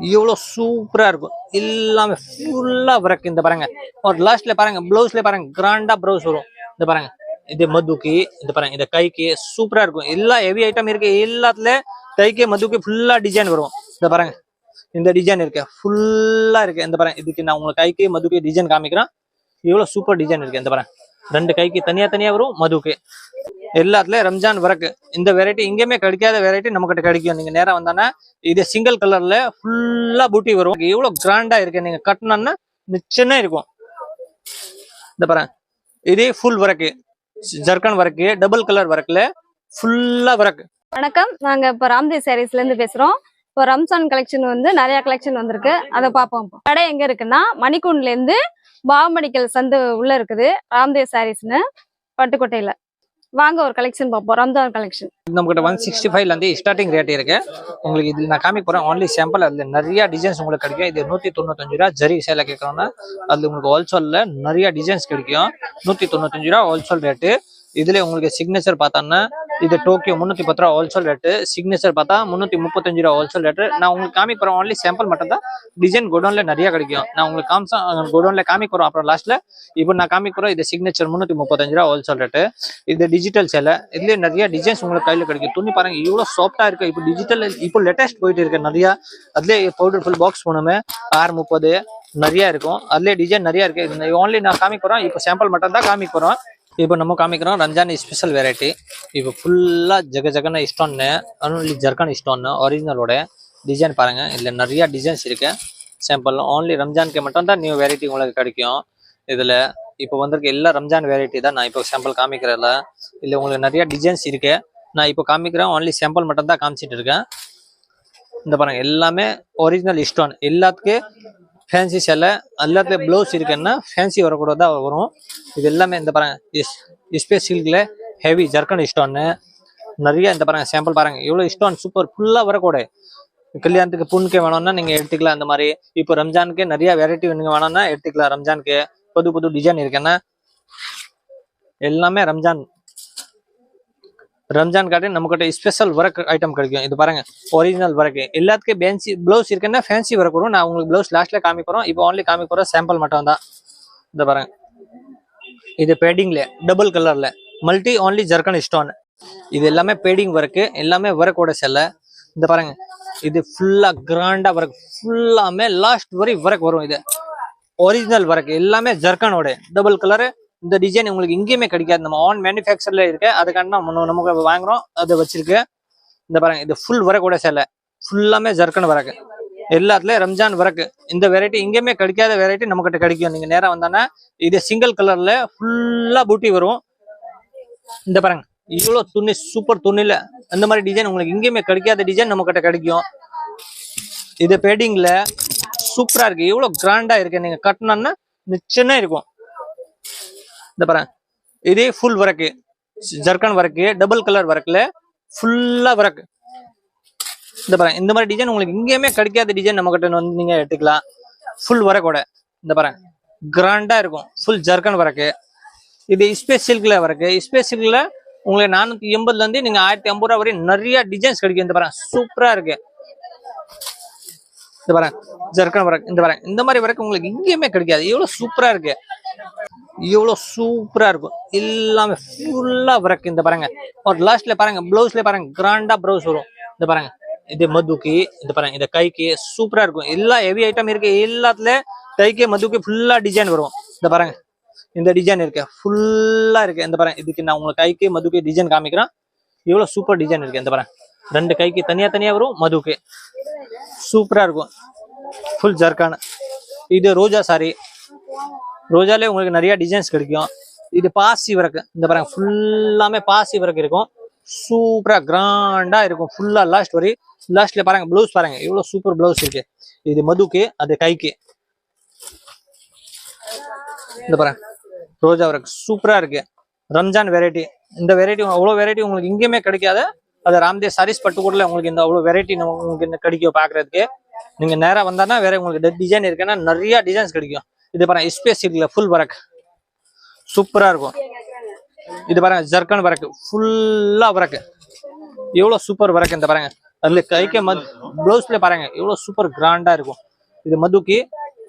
இவ்வளோ சூப்பரா இருக்கும். எல்லாமே ஃபுல்லா ஒர்க் இந்த பாருங்க. ஒரு லாஸ்ட்ல பாருங்க. ப்ளவுஸ்ல பாருங்க. கிராண்டா ப்ளவுஸ் வரும். இந்த பாருங்க. இது மதுக்கு இந்த பாருங்க. இந்த கைக்கு சூப்பரா இருக்கும். எல்லா ஹெவி ஐட்டம் இருக்கு. எல்லாத்துல கைக்கு மதுக்கு ஃபுல்லா டிசைன் வரும். இந்த பாருங்க. இந்த டிசைன் இருக்கு. ஃபுல்லா இருக்கு. இந்த பாருங்க. இதுக்கு நான் உங்களுக்கு கைக்கு மதுக்கு டிசைன் காமிக்கிறேன். இவ்வளோ சூப்பர் டிசைன் இருக்கு. இந்த பாருங்க. ரெண்டு கைக்கு தனியா தனியா வரும். மதுக்கு. எல்லாத்துலயும் ரம்ஜான் வரக்கு இந்த வெரைட்டி எங்கேயுமே கிடைக்காத வெரைட்டி நம்ம கிட்ட கிடைக்கும். நீங்க நேரா வந்தானே இது சிங்கிள் கலர்ல ஃபுல்லா பூட்டி வரும். இவ்வளவு கிராண்டா இருக்கு நீங்க கட்டினா நிச்சயமா இருக்கும். இந்த பாருங்க. இதே ஃபுல் வரக்கு ஜர்கன் வரக்கு டபுள் கலர் வரக்குல ஃபுல்லா வரக்கு வணக்கம். நாங்க இப்ப ராம்தேவ் சாரீஸ்ல இருந்து பேசுறோம். இப்போ ரம்சான் கலெக்ஷன் வந்து நிறைய கலெக்ஷன் வந்திருக்கு. அதை பார்ப்போம் கடை எங்க இருக்குன்னா மணிக்கூண்ட்ல இருந்து பாவமடிக்கல் சந்து உள்ள இருக்குது. ராம்தேவ் சாரீஸ்னு பட்டுக்கோட்டையில. வாங்க ஒரு கலெக்ஷன் பார்ப்போம். ரம்ஜான் கலெக்ஷன் நம்மகிட்ட ஒன் சிக்ஸ்டி ஃபைவ்ல இருந்து ஸ்டார்டிங் ரேட் இருக்கு. உங்களுக்கு இதுல நான் காமிக்க போறேன். ஒன்லி சாம்பிள் அதுல நிறைய டிசைன்ஸ் உங்களுக்கு கிடைக்கும். இது நூத்தி தொண்ணூத்தஞ்சு ரூபா ஜரி சேல கேட்கறோம்னா அதுல உங்களுக்கு ஹோல்சேல்ல நிறைய டிசைன்ஸ் கிடைக்கும். நூத்தி தொண்ணூத்தஞ்சு ரூபா ஹோல்சேல் ரேட்டு இதுல உங்களுக்கு சிக்னேச்சர் பார்த்தோன்னா இது டோக்கியோ முன்னூத்தி பத்து ரூபா ஹோல்சேல் ரேட்டு சிக்னேச்சர் பார்த்தா முன்னூத்தி முப்பத்தஞ்சு ரூபா ஹோல்சேல் ரேட்டு நான் உங்களுக்கு காமிக்க போறேன் ஒன்லி சாம்பிள் மட்டும் தான் டிசைன் குடோன்ல நிறைய கிடைக்கும். நான் உங்களுக்கு காமிச்சா குடோன்ல காமிக்கிறோம் அப்புறம் லாஸ்ட்ல இப்போ நான் காமிக்க இது சிக்னேச்சர் முன்னூத்தி முப்பத்தஞ்சு ரூபா ஹோல்சேல் ரேட்டு இது டிஜிட்டல் சேலை இதுல நிறைய டிசைன்ஸ் உங்களுக்கு கையில கிடைக்கும். துணி பாருங்க இவ்வளவு சாஃப்டா இருக்கு. இப்போ டிஜிட்டல் இப்போ லேட்டஸ்ட் போயிட்டு இருக்கு நிறைய. அதுலயே பவுடர் ஃபுல் பாக்ஸ் போனோமே ஆறு முப்பது நிறைய இருக்கும். அதுலேயே டிசைன் நிறைய இருக்கு. ஓன்லி நான் காமிக்க போறோம் இப்போ சாம்பிள் மட்டும் தான் காமிக்க போறோம் இப்போ நம்ம காமிக்கிறோம் ரம்ஜான் ஸ்பெஷல் வெரைட்டி இப்போ ஃபுல்லா ஜக ஜகன ஸ்டோன்னு ஒன்லி ஜர்கான் ஸ்டோன்னு ஒரிஜினலோட டிசைன் பாருங்க. இதுல நிறையா டிசைன்ஸ் இருக்கு. சாம்பிள் ஓன்லி ரம்ஜானுக்கு மட்டும் தான் நியூ வெரைட்டி உங்களுக்கு கிடைக்கும். இதுல இப்போ வந்திருக்க எல்லா ரம்ஜான் வெரைட்டி தான் நான் இப்போ சாம்பிள் காமிக்கிறதில்ல இல்ல உங்களுக்கு நிறையா டிசைன்ஸ் இருக்கு. நான் இப்போ காமிக்கிறேன் ஓன்லி சாம்பிள் மட்டும் தான் காமிச்சிட்டு இருக்கேன். இந்த பாருங்க எல்லாமே ஒரிஜினல் ஸ்டோன் எல்லாத்துக்கு ஃபேன்சி சேலை எல்லாத்துலயும் ப்ளவுஸ் இருக்குன்னா ஃபேன்சி வரக்கூடாது தான் வரும். இது எல்லாமே இந்த பாருங்க ஸ்பேஸ் சில்க்ல ஹெவி ஜர்கன் ஸ்டோன்னு நிறைய இந்த பாருங்க சாம்பிள் பாருங்க. இவ்வளவு ஸ்டோன் சூப்பர் ஃபுல்லா வரக்கூடாது. கல்யாணத்துக்கு புண்ணுக்கு வேணும்னா நீங்க எடுத்துக்கலாம் அந்த மாதிரி. இப்போ ரம்ஜானுக்கு நிறைய வெரைட்டி நீங்க வேணும்னா எடுத்துக்கலாம் ரம்ஜானுக்கு. புது புது டிசைன் இருக்குன்னா எல்லாமே ரம்ஜான் ரம்ஜான் காட்டி நம்மகிட்ட ஸ்பெஷல் ஒர்க் ஐட்டம் கிடைக்கும். இது பாருங்க ஒரிஜினல் ஒர்க் எல்லாத்துக்கும் ஃபேன்சி ப்ளவுஸ் இருக்குன்னா ஃபேன்சி ஒர்க் வரும் நான் உங்களுக்கு ப்ளவுஸ் லாஸ்ட்ல காமிக்கிறோம் இப்போ ஒன்லி காமிக்க போறோம் சாம்பிள் மட்டும் தான். இந்த பாருங்க. இது பேடிங்ல டபுள் கலர்ல மல்டி ஓன்லி ஜர்கன் ஸ்டோன் இது எல்லாமே பேடிங் ஒர்க் எல்லாமே ஒர்க்கோட செல்ல. இந்த பாருங்க. இது ஃபுல்லா கிராண்டா ஒர்க் ஃபுல்லாமே லாஸ்ட் வரை ஒர்க் வரும் இது. ஒரிஜினல் ஒர்க் எல்லாமே ஜர்கனோட டபுள் கலர் இந்த டிசைன் உங்களுக்கு எங்கேயுமே கிடைக்காது. நம்ம ஆன் மேனுஃபேக்சர்ல இருக்கு அதுக்காண்டி நம்ம நமக்கு வாங்குறோம். அதை வச்சிருக்கு. இந்த பாருங்க இது ஃபுல் வரக்கூட சேலை. ஃபுல்லாமே ஜர்க்கன் வரக்கு எல்லாத்துலயும் ரம்ஜான் வரக்கு இந்த வெரைட்டி எங்கேயுமே கிடைக்காத வெரைட்டி நம்மகிட்ட கிடைக்கும். நீங்க நேரா வந்தானே இது சிங்கிள் கலர்ல ஃபுல்லா பூட்டி வரும். இந்த பாருங்க இவ்வளவு துணி சூப்பர் துணில அந்த மாதிரி டிசைன் உங்களுக்கு எங்கேயுமே கிடைக்காத டிசைன் நம்ம கிட்ட கிடைக்கும். இது பேடிங்ல சூப்பரா இருக்கு. இவ்வளவு கிராண்டா இருக்கு. நீங்க கட்டினா நிச்சயம் இருக்கும். இந்த பாருங்க. இதே full work zircon work double colour ஒர்க்கில் ஃபுல்லா ஒர்க் இந்த பாருங்க இந்த மாதிரி டிசைன் உங்களுக்கு எங்கேயுமே கிடைக்காத டிசைன் நம்ம கிட்ட வந்து நீங்க எடுத்துக்கலாம். ஃபுல் ஒர்க்கோட இந்த பாருங்க கிராண்டா இருக்கும். ஃபுல் ஜர்கன் ஒர்க்கு இது ஸ்பேஸ் சில்க்ல ஒர்க்கு ஸ்பேஸ் சில்க்ல உங்களுக்கு நானூத்தி எண்பதுல இருந்து நீங்க ஆயிரத்தி ஐம்பது ரூபா வரையும் நிறையா டிசைன்ஸ் கிடைக்கும். இந்த பாருங்க சூப்பரா இருக்கு. இந்த பாருங்க ஜர்க்கன் ஒர்க் இந்த பாருங்க. இந்த மாதிரி வரக்கு உங்களுக்கு எங்கேயுமே கிடைக்காது. எவ்வளவு சூப்பரா இருக்கு. எவ்வளவு சூப்பரா இருக்கும். எல்லாமே ஃபுல்லா வரக்கு இந்த பாருங்க. ஒரு லாஸ்ட்ல பாருங்க ப்ளவுஸ்ல பாருங்க கிராண்டா ப்ளவுஸ் வரும். இந்த பாருங்க இது மதுக்கு இந்த பாருங்க இந்த கைக்கு சூப்பரா இருக்கும். எல்லா ஹெவி ஐட்டம் இருக்கு. எல்லாத்துல கைக்கு மதுக்கு ஃபுல்லா டிசைன் வரும். இந்த பாருங்க இந்த டிசைன் இருக்கு. ஃபுல்லா இருக்கு. இந்த பாருங்க இதுக்கு நான் உங்களுக்கு கைக்கு மதுக்கு டிசைன் காமிக்கிறேன். எவ்வளவு சூப்பர் டிசைன் இருக்கு. இந்த பாருங்க ரெண்டு கைக்கு தனியா தனியா வரும் மதுக்கு. சூப்பரா இருக்கும். ஃபுல் ஜர்கான் இது ரோஜா சாரி ரோஜாலே உங்களுக்கு நிறைய டிசைன்ஸ் கிடைக்கும். இது பாசி ஒர்க் இந்த பாருங்க ஃபுல்லாமே பாசி ஒர்க் இருக்கும். சூப்பரா கிராண்டா இருக்கும். ஃபுல்லா லாஸ்ட் வரை. லாஸ்ட்ல பாருங்க ப்ளவுஸ் பாருங்க. இவ்வளோ சூப்பர் ப்ளவுஸ் இருக்கு. இது மதுக்கு அது கைக்கு. இந்த பாருங்க ரோஜா ஒர்க் சூப்பரா இருக்கு. ரம்ஜான் வெரைட்டி இந்த வெரைட்டி அவ்வளோ வெரைட்டி உங்களுக்கு இங்கேயுமே கிடைக்காது அது ராம்தேவ் சாரீஸ் பட்டுக்கூடல உங்களுக்கு இந்த அவ்வளோ வெரைட்டி உங்களுக்கு இந்த கிடைக்கும் பாக்குறதுக்கு நீங்க நேரா வந்தானா வேற உங்களுக்கு டிசைன் இருக்குன்னா நிறைய டிசைன்ஸ் கிடைக்கும். இது பாருங்க ஸ்பேஸ் இருக்குல்ல ஃபுல் ஒர்க் சூப்பரா இருக்கும். இது பாருங்க ஜர்கன் ஒர்க் ஃபுல்லா ஒர்க் எவ்வளவு சூப்பர் ஒர்க் இந்த பாருங்க. அதுல கைக்கு மத் ப்ளவுஸ்ல பாருங்க எவ்வளோ சூப்பர் கிராண்டா இருக்கும். இது மதுக்கு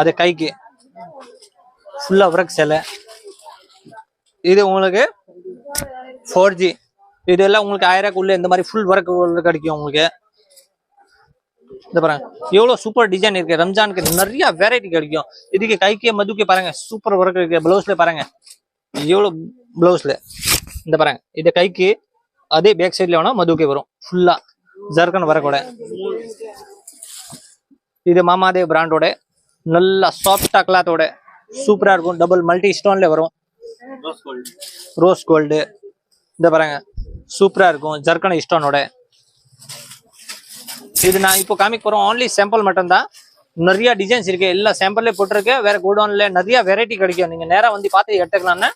அது கைக்கு. ஃபுல்லா ஒர்க் சேலை. இது உங்களுக்கு ஃபோர் ஜி இதெல்லாம் உங்களுக்கு ஆயிரம் உள்ள இந்த மாதிரி ஃபுல் ஒர்க் கிடைக்கும் உங்களுக்கு. இந்த பாருங்க. எவ்வளவு சூப்பர் டிசைன் இருக்கு. ரம்ஜானுக்கு நிறைய வெரைட்டி கிடைக்கும். இதுக்கு கைக்கு மதுக்கு பாருங்க. சூப்பர் ஒர்க் இருக்கு. பிளவுஸ்ல பாருங்க. எவ்வளவு பிளவுஸ்ல இந்த பாருங்க. இது கைக்கு அதே பேக் சைட்ல வேணா மதுக்கு வரும். ஃபுல்லா ஜர்கன் வரக்கூட. இது மாமாதேவ் பிராண்டோட நல்லா சாஃப்டா கிளாத்தோட சூப்பரா இருக்கும். டபுள் மல்டி ஸ்டோன்ல வரும். ரோஸ் கோல்டு இந்த பாருங்க. சூப்பரா இருக்கும். ஜர்க்கனை ஸ்டோனோட இது நான் இப்போ காமிக்க போறோம். Only சாம்பிள் மட்டும்தான். நிறைய டிசைன்ஸ் இருக்கு. எல்லா சாம்பிள்ல போட்டிருக்கு வேற கோடவுன்ல நிறைய வெரைட்டி கிடைக்கும். நீங்க நேரா வந்து பார்த்து எடுத்துக்கலாம்னா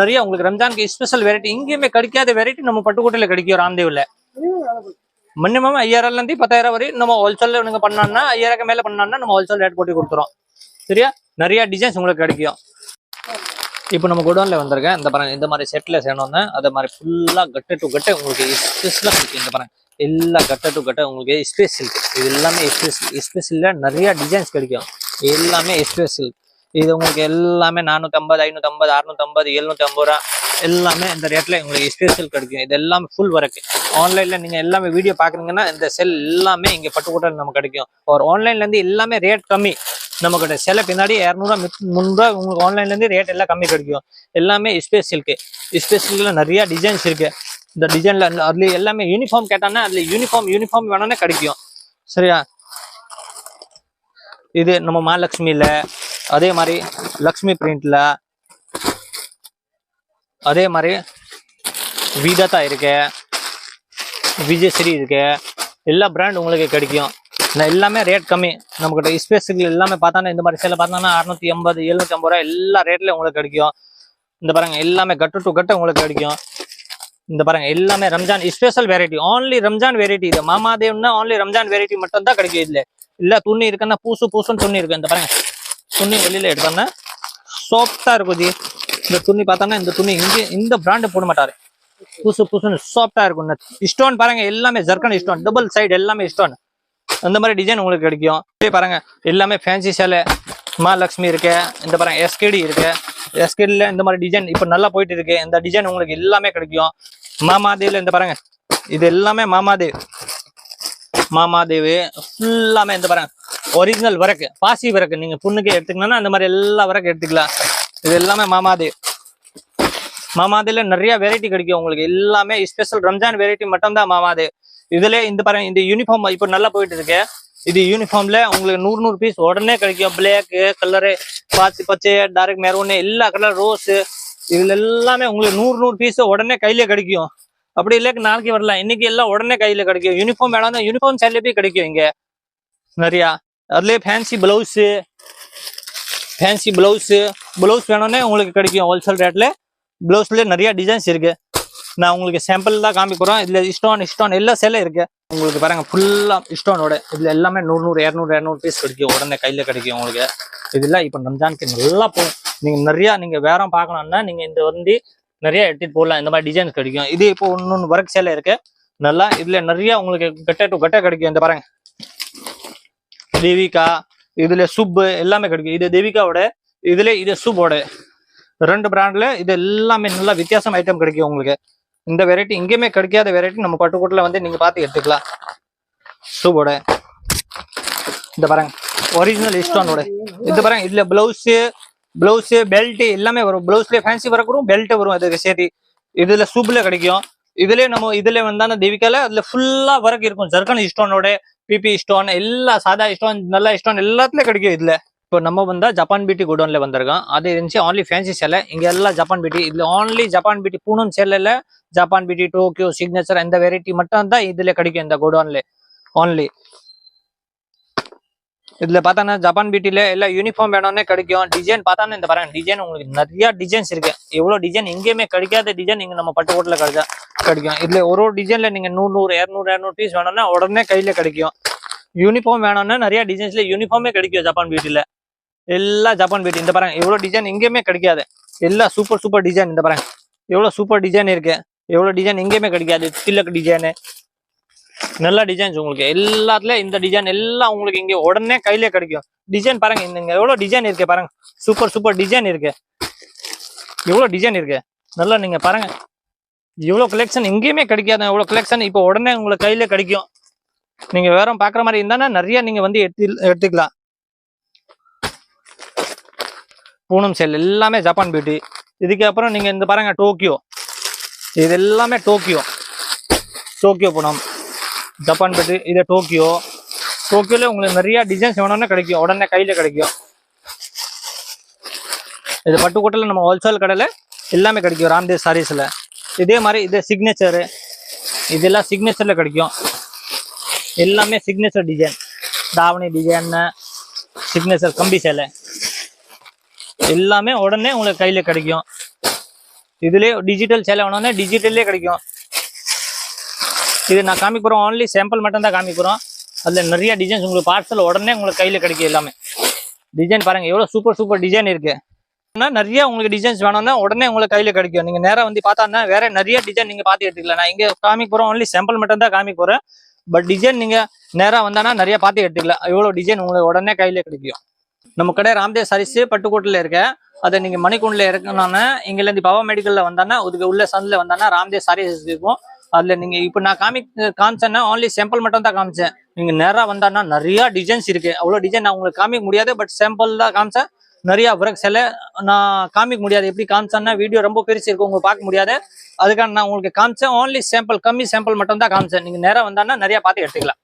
நிறைய உங்களுக்கு ரம்ஜானுக்கு ஸ்பெஷல் வெரைட்டி எங்கேயுமே கிடைக்காத வெரைட்டி நம்ம பட்டுக்கோட்டையில் கிடைக்கும். ராம்தேவில். மினிமம் ஐயாயிரம்ல இருந்து பத்தாயிரம் வரை நம்ம ஹோல்சேல்ல நீங்கள் பண்ணோம்னா ஐயாயிரம் மேல பண்ணோம்னா நம்ம ஹோல்சேல் ரேட் போட்டு கொடுத்துறோம். சரியா? நிறைய டிசைன்ஸ் உங்களுக்கு கிடைக்கும். இப்போ நம்ம குடோனில் வந்திருக்கேன். இந்த பாருங்க இந்த மாதிரி செட்டில் செய்யணும்னா அதை மாதிரி ஃபுல்லாக கட்டு டு கட்டு உங்களுக்கு ஸ்பெஷலாக இருக்குது இந்த பாருங்க. எல்லா கட்ட டு கட்ட உங்களுக்கு ஸ்பேஸ் இது எல்லாமே ஸ்பேஸ் ஸ்பெஷல்ல நிறைய டிசைன்ஸ் கிடைக்கும். எல்லாமே ஸ்பெஷல் இது உங்களுக்கு எல்லாமே நானூற்றம்பது ஐநூற்றம்பது அறுநூற்றம்பது எழுநூற்றம்பது ரூபா. எல்லாமே இந்த ரேட்டில் உங்களுக்கு ஸ்பெஷல் கிடைக்கும். இது எல்லாமே ஃபுல் ஒர்க்கு ஆன்லைனில் நீங்கள் எல்லாமே வீடியோ பார்க்குறீங்கன்னா இந்த செல் எல்லாமே இங்கே பட்டுக்கோட்டையில் நமக்கு கிடைக்கும். ஒரு ஆன்லைன்ல இருந்து எல்லாமே ரேட் கம்மி. நம்ம கிட்ட சில பின்னாடி இரநூறுவா முந்நூறுவா உங்களுக்கு ஆன்லைன்லேருந்து ரேட் எல்லாம் கம்மி கிடைக்கும். எல்லாமே ஸ்பேஸ் இருக்கு ஸ்பேஸ்ல நிறைய டிசைன்ஸ் இருக்கு. இந்த டிசைன்ல அதுல எல்லாமே யூனிஃபார்ம் கேட்டாங்கன்னா அதுல யூனிஃபார்ம் யூனிஃபார்ம் வேணும்னா கிடைக்கும். சரியா? இது நம்ம மகாலட்சுமியில அதே மாதிரி லக்ஷ்மி பிரிண்ட்ல அதே மாதிரி விதத்தா இருக்கு விஜயஸ்ரீ இருக்கு எல்லா பிராண்ட் உங்களுக்கு கிடைக்கும். எல்லாமே ரேட் கம்மி. நம்மகிட்ட ஸ்பேஸுக்கு எல்லாமே பார்த்தோன்னா இந்த மாதிரி சேலை பார்த்தோன்னா அறுநூத்தி எண்பது எழுநூத்தி ஐம்பது ரூபா எல்லா ரேட்லயும் உங்களுக்கு கிடைக்கும். இந்த பாருங்க எல்லாமே கட்டு டு கட்டு உங்களுக்கு கிடைக்கும். இந்த பாருங்க எல்லாமே Ramzan special variety only Ramzan variety இது. மாமாதேவ்னா ஆன்லி ரம்ஜான் வெரைட்டி மட்டும் தான் கிடைக்கும் இதுல. இல்ல துணி இருக்குன்னா பூசு பூசுன்னு துணி இருக்கு. இந்த பாருங்க துணி வெளியில எடுத்தோம்னா சாஃப்டா இருக்கும் ஜி. இந்த துணி பார்த்தோம்னா இந்த துணி இங்க இந்த பிராண்ட் போட மாட்டாரு. பூசு பூசுன்னு சாஃப்டா இருக்கும். ஸ்டோன் பாருங்க எல்லாமே ஜர்கன் ஸ்டோன் டபுள் சைடு எல்லாமே ஸ்டோன் அந்த மாதிரி டிசைன் உங்களுக்கு கிடைக்கும். இதே பாருங்க எல்லாமே ஃபேன்சி சேலை மகாலட்சுமி இருக்கு. இந்த பாருங்க எஸ்கேடி இருக்கு. எஸ்கேடில இந்த மாதிரி டிசைன் இப்போ நல்லா போயிட்டு இருக்கு. இந்த டிசைன் உங்களுக்கு எல்லாமே கிடைக்கும். மாமாதேவ்ல இந்த பாருங்க இது எல்லாமே மாமாதேவ். மாமாதேவ் ஃபுல்லாமே இந்த பாருங்க ஒரிஜினல் வரக்கு பாசி வரக்கு நீங்க பொண்ணுக்கு எடுத்துக்கணும்னா அந்த மாதிரி எல்லா வரக்கு எடுத்துக்கலாம். இது எல்லாமே மாமாதேவ். மாமாதேவில் நிறைய வெரைட்டி கிடைக்கும் உங்களுக்கு. எல்லாமே ஸ்பெஷல் ரம்ஜான் வெரைட்டி மட்டும்தான் மாமாதேவ். இதுல இந்த பாருங்க இந்த யூனிஃபார்ம் இப்போ நல்லா போயிட்டு இருக்கு. இது யூனிஃபார்ம்ல உங்களுக்கு நூறு நூறு பீஸ் உடனே கிடைக்கும். பிளாக்கு கலரு பாசி பச்சை டார்க் மெரூன் எல்லா கலர் ரோஸ் இதுல எல்லாமே உங்களுக்கு நூறு நூறு பீஸ் உடனே கையில கிடைக்கும். அப்படி இல்லை நாளைக்கு வரலாம். இன்னைக்கு எல்லாம் உடனே கையில கிடைக்கும். யூனிஃபார்ம் வேணாம் யூனிஃபார்ம் சைட்ல போய் கிடைக்கும் இங்க. நிறையா அதுலயே fancy blouse fancy blouse blouse வேணும்னே உங்களுக்கு கிடைக்கும் ஹோல்சேல் ரேட்ல பிளவுஸ்ல நிறைய டிசைன்ஸ் இருக்கு. நான் உங்களுக்கு சாம்பிள் தான் காமிக்கிறோம் இதுல ஸ்டோன் ஸ்டோன் எல்லா சேலை இருக்கு. உங்களுக்கு பாருங்க ஃபுல்லா ஸ்டோனோட இதுல எல்லாமே நூறு நூறு இரநூறு இரநூறு பீஸ் கிடைக்கும். உடனே கையில கிடைக்கும் உங்களுக்கு. இதெல்லாம் இப்போ ரம்ஜானுக்கு நல்லா போகும். நீங்க நிறைய நீங்க வேற பார்க்கணும்னா நீங்க இந்த வந்து நிறைய எடுத்துட்டு போடலாம் இந்த மாதிரி டிசைன்ஸ் கிடைக்கும். இது இப்போ இன்னொன்று ஒர்க் சேலை இருக்கு. நல்லா இதுல நிறைய உங்களுக்கு கட்ட டு கட்ட கிடைக்கும். இந்த பாருங்க. தேவிகா இதுல சுப்பு எல்லாமே கிடைக்கும். இது தேவிகாவோட இதுல இது சுப்போட ரெண்டு பிராண்ட்ல இது எல்லாமே நல்லா வித்தியாசம் ஐட்டம் கிடைக்கும் உங்களுக்கு. இந்த வெரைட்டி எங்கேயுமே கிடைக்காத வெரைட்டி நம்ம பட்டுக்கோட்டில் வந்து நீங்க பார்த்து எடுத்துக்கலாம். சூப்போட. இந்த பாருங்க ஒரிஜினல் இஸ்டோனோட இது பாருங்க இதுல ப்ளவுஸு ப்ளவுஸு பெல்ட் எல்லாமே வரும். ப்ளவுஸ்லேயே ஃபேன்சி வரக்கூடும் பெல்ட்டு பெல்ட் வரும் அதுக்கு சேர்த்து. இதுல சூப்பில் கிடைக்கும். இதுலேயே நம்ம இதுல வந்தான தேவிக்கால அதில் ஃபுல்லா வரக்கு இருக்கும். ஜர்கன் ஸ்டோனோட பிபி ஸ்டோன் எல்லா சாதா ஸ்டோன் நல்ல ஸ்டோன் எல்லாத்துலயும் கிடைக்கும் இதுல. இப்போ நம்ம வந்தா ஜப்பான் பீட்டி குடோன்ல வந்திருக்கோம் அது இருந்துச்சு ஆன்லி ஃபேன்சி சேலை. இங்க எல்லாம் ஜப்பான் பீட்டி இதுல ஆன்லி ஜப்பான் பீட்டி பூனம் சேலையில ஜப்பான் பீட்டி டோக்கியோ சிக்னேச்சர் இந்த வெரைட்டி மட்டும் தான் இதுல கிடைக்கும் இந்த குடோன்ல ஆன்லி இதுல பார்த்தோன்னா ஜப்பான் பியூட்டில எல்லாம் யூனிஃபார்ம் வேணும்னே கிடைக்கும். டிசைன் பார்த்தானே இந்த பாருங்க டிசைன் உங்களுக்கு நிறைய டிசைன்ஸ் இருக்கு. எவ்வளவு டிசைன் எங்கேயுமே கிடைக்காத டிசைன் இங்க நம்ம பட்டுக்கோட்டில் கிடைச்சா கிடைக்கும். இதுல ஒரு ஒரு டிசைன்ல நீங்க நூறு நூறு இரநூறு இரநூறு பீஸ் வேணும்னா உடனே கையில கிடைக்கும். யூனிஃபார்ம் வேணும்னா நிறைய டிசைன்ஸ்ல யூனிஃபார்மே கிடைக்கும் ஜப்பான் பீட்டில எல்லா ஜப்பான் பீட் இந்த பாருங்க எவ்வளவு டிசைன் எங்கேயுமே கிடைக்காது. எல்லா சூப்பர் சூப்பர் டிசைன் இந்த பாருங்க. எவ்வளோ சூப்பர் டிசைன் இருக்கு. எவ்வளவு டிசைன் எங்கேயுமே கிடைக்காது. திலக் டிசைனு நல்ல டிசைன்ஸ் உங்களுக்கு. எல்லாத்துலயும் இந்த டிசைன் எல்லாம் உங்களுக்கு இங்கே உடனே கையிலே கிடைக்கும். டிசைன் பாருங்க இந்த இங்க எவ்வளவு டிசைன் இருக்கு பாருங்க. சூப்பர் சூப்பர் டிசைன் இருக்கு. எவ்வளோ டிசைன் இருக்கு. நல்லா நீங்க பாருங்க. இவ்வளோ கலெக்ஷன் எங்கேயுமே கிடைக்காது. எவ்வளோ கலெக்ஷன் இப்போ உடனே உங்களுக்கு கையில கிடைக்கும். நீங்க வேற பாக்குற மாதிரி இருந்தானா நிறைய நீங்க வந்து எடுத்து எடுத்துக்கலாம். பூனம் செல் எல்லாமே ஜப்பான் பியூட்டி இதுக்கப்புறம் நீங்கள் இந்த பாருங்க டோக்கியோ. இது எல்லாமே Tokyo. Tokyo Poonam. Japan beauty இது டோக்கியோ. டோக்கியோல உங்களுக்கு நிறைய டிசைன்ஸ் வேணும்னா கிடைக்கும். உடனே கையில் கிடைக்கும். இது பட்டுக்கோட்டையில் நம்ம ஹோல்சேல் கடையில் எல்லாமே கிடைக்கும். ராம்தேவ் சாரீஸில் இதே மாதிரி இது சிக்னேச்சரு இதெல்லாம் சிக்னேச்சரில் கிடைக்கும். எல்லாமே சிக்னேச்சர் டிசைன் தாவணி டிசைன் சிக்னேச்சர் கம்பி சேலை எல்லாமே உடனே உங்களுக்கு கையில் கிடைக்கும். இதுலேயே டிஜிட்டல் சேலை வேணும்னா டிஜிட்டல்லே கிடைக்கும். இது நான் காமிக்கிறோம் ஓன்லி சாம்பிள் மட்டும் தான் அதில் நிறைய டிசைன்ஸ் உங்களுக்கு பார்சல் உடனே உங்களுக்கு கையில் கிடைக்கும் எல்லாமே. டிசைன் பாருங்க எவ்வளோ சூப்பர் சூப்பர் டிசைன் இருக்கு. நிறைய உங்களுக்கு டிசைன்ஸ் வேணும்னா உடனே உங்களுக்கு கையில கிடைக்கும். நீங்க நேராக வந்து பார்த்தா வேற நிறைய டிசைன் நீங்க பார்த்து எடுத்துக்கலாம். நான் இங்க காமிக்க போறோம் ஒன்லி சாம்பிள் மட்டும் தான் காமிக்கிறேன். பட் டிசைன் நீங்க நேராக வந்தானா நிறைய பார்த்து எடுத்துக்கலாம். எவ்வளோ டிசைன் உங்களுக்கு உடனே கையில கிடைக்கும். நம்ம கடை ராம்தேவ் சாரீஸ் பட்டுக்கோட்டில் இருக்க. அதை நீங்க மணிக்கூண்டில் இருக்கணும்னா இங்கேருந்து பவா மெடிக்கலில் மெடிக்கல்ல வந்தானா அதுக்கு உள்ள சந்தில் வந்தானா ராம்தேவ் சாரீஸ் இருக்கும். அதில் நீங்க இப்போ நான் காமி காமிச்சேன்னா ஆன்லி சாம்பிள் மட்டும் தான் காமிச்சேன். நீங்கள் நேரா வந்தானா நிறையா டிசைன்ஸ் இருக்குது அவ்வளோ டிசைன் நான் உங்களுக்கு காமிக்க முடியாது பட் சாம்பிள் தான் காமிச்சேன். நிறையா ஒர்க் சில நான் காமிக்க முடியாது. எப்படி காமிச்சேன்னா வீடியோ ரொம்ப பெருசு இருக்கும் உங்களுக்கு பார்க்க முடியாது. அதுக்காக நான் உங்களுக்கு காமிச்சேன் ஆன்லி சாம்பிள் கம்மி சாம்பிள் மட்டும் தான் காமிச்சேன். நீங்க நேரா வந்தானா நிறையா பார்த்து எடுத்துக்கலாம்.